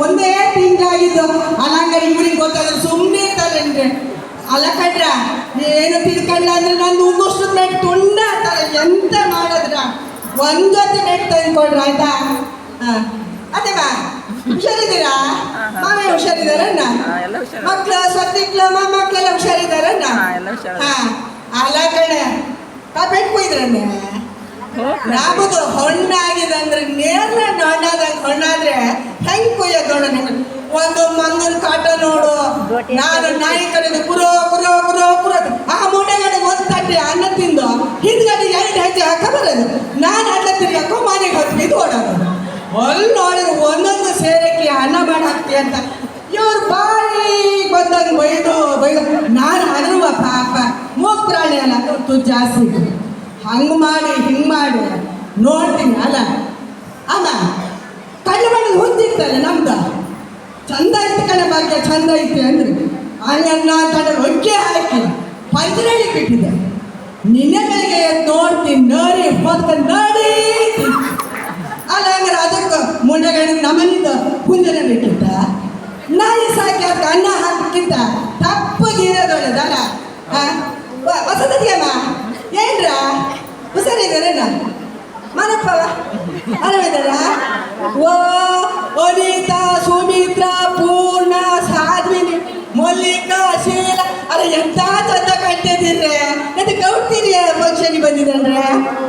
ಒಂದೇ ತಿಂಗಳಾಗಿದ್ದು ಅಲ್ಲಂಗ ಇವ್ರಿಗೆ ಗೊತ್ತಾದ್ರೆ ಸುಮ್ಮನೆ ಇರ್ತಾರೆ ಅಲ್ಲ ಕಡ್ರ ಏನು ತಿಳ್ಕಂಡ್ರ ಅಂದ್ರೆ ನಾನು ಒಂದಷ್ಟು ಮೆಟ್ ತುಂಡ ಅಂತಾರೆ ಎಂತ ಮಾಡಿದ್ರ? ಒಂದ್ ಜೊತೆ ಮೆಟ್ ತಂದ್ಕೊಡ್ರ ಆಯ್ತಾ? ಹಾ. ಅದೇ ಬಾ ಹುಷಾರಿದ್ದೀರಾ ಮಾವೇ ಹುಷಾರಿದ್ದಾರಣ್ಣ? ಮಕ್ಕಳು ಎಲ್ಲ ಹುಷಾರು. ಮಕ್ಳು ಸತ್ತಿಕ್ಳು ಮಕ್ಕಳೆಲ್ಲ ಹುಷಾರಿದ್ದಾರಣ್ಣ? ಹಾ, ಎಲ್ಲ ಹುಷಾರು. ಹಾ. ಅಲ್ಲ ಕಣೆ ಆ ಬೆಟ್ ರಾಮದು ಹೊಣ್ಣಾಗಿದೆ ಅಂದ್ರೆ ನೇರ ಹಣ್ಣಾದಾಗ ಹೊಣ್ಣಾದ್ರೆ ಹೆಂಗ್ ಕೊಯ್ಯೋದು ನೋಡು ನಿಮ್ಗೆ ಒಂದು ಮಂಗನ ಕಾಟ ನೋಡು. ನಾನು ನಾಯಿ ಕಡೆದು ಪುರೋ ಪುರೋ ಪುರೋ ಪುರೋ. ಆ ಮೂಟೆಗಡೆ ಒಂದು ತಟ್ಟೆ ಅನ್ನ ತಿಂದು ಹಿಂದ್ಗಡೆ ಎರಡು ಹೆಜ್ಜೆ ಹಾಕ ಬರೋದು. ನಾನು ಅನ್ನ ತಿರ್ಗಾಕೋ ಮನೆಗೆ ಹೊತ್ತು ಇದು ಓಡೋದು ಅಲ್ಲಿ ನೋಡಿದ್ರೆ ಒಂದೊಂದು ಸೇರಕ್ಕೆ ಅನ್ನ ಮಾಡಿ ಹಾಕ್ತಿ ಅಂತ. ಇವ್ರ ಬಾಯಿ ಬಂದಂಗೆ ಬೈದು ಬೈದು. ನಾನು ಅದ್ರುವ ಪಾಪ ಮೂಗ್ ಪ್ರಾಣಿ ಅಲ್ಲ ತು ಜಾಸ್ತಿ. ಹಂಗೆ ಮಾಡಿ ಹಿಂಗೆ ಮಾಡಿ. ನೋಡ್ತೀನಿ ಅಲ್ಲ. ಅಲ್ಲ ಕಳ್ಳ ಬಣ್ಣದ ಹೊಂದಿರ್ತಲ್ಲ ನಮ್ದು. ಚಂದ ಇತ್ತು ಕಣ ಭಾಗ್ಯ, ಚಂದ ಐತಿ ಅಂದ್ರೆ. ಆನೆಯನ್ನ ತಡ ರೊಕ್ಕೆ ಹಾಕಿ ಪಂಚರಳ್ಳಿ ಬಿಟ್ಟಿದೆ. ನಿನ್ನೆ ಬೆಳಿಗ್ಗೆ ನೋಡ್ತೀನಿ ನೋಡಿ ಹೊತ್ಕೊಂಡು ನೋಡಿ. ಅಲ್ಲ ಅಂದ್ರೆ ಅದಕ್ಕೆ ಮುಂಡೆಗಳಿಗೆ ನಮ್ಮನಿಂದ ಕುಂಜನ ಬಿಟ್ಟಿದ್ದ ನಾಯಿ ಸಾಕಿ ಅದಕ್ಕೆ ಅನ್ನ ಹಾಕಿಕ್ಕಿಂತ ತಪ್ಪಗಿರೋದೊಳ್ಳೆದಲ್ಲ ಹೊಸದಿದೆಯಮ್ಮ ಏನ್ರ? ಹುಷಾರಿದ್ದಾರೇನ ಮನಪ್ಪವ ಅರವಿದ್ದಾರ ಓ ചെയ്തിട്ടുള്ളത്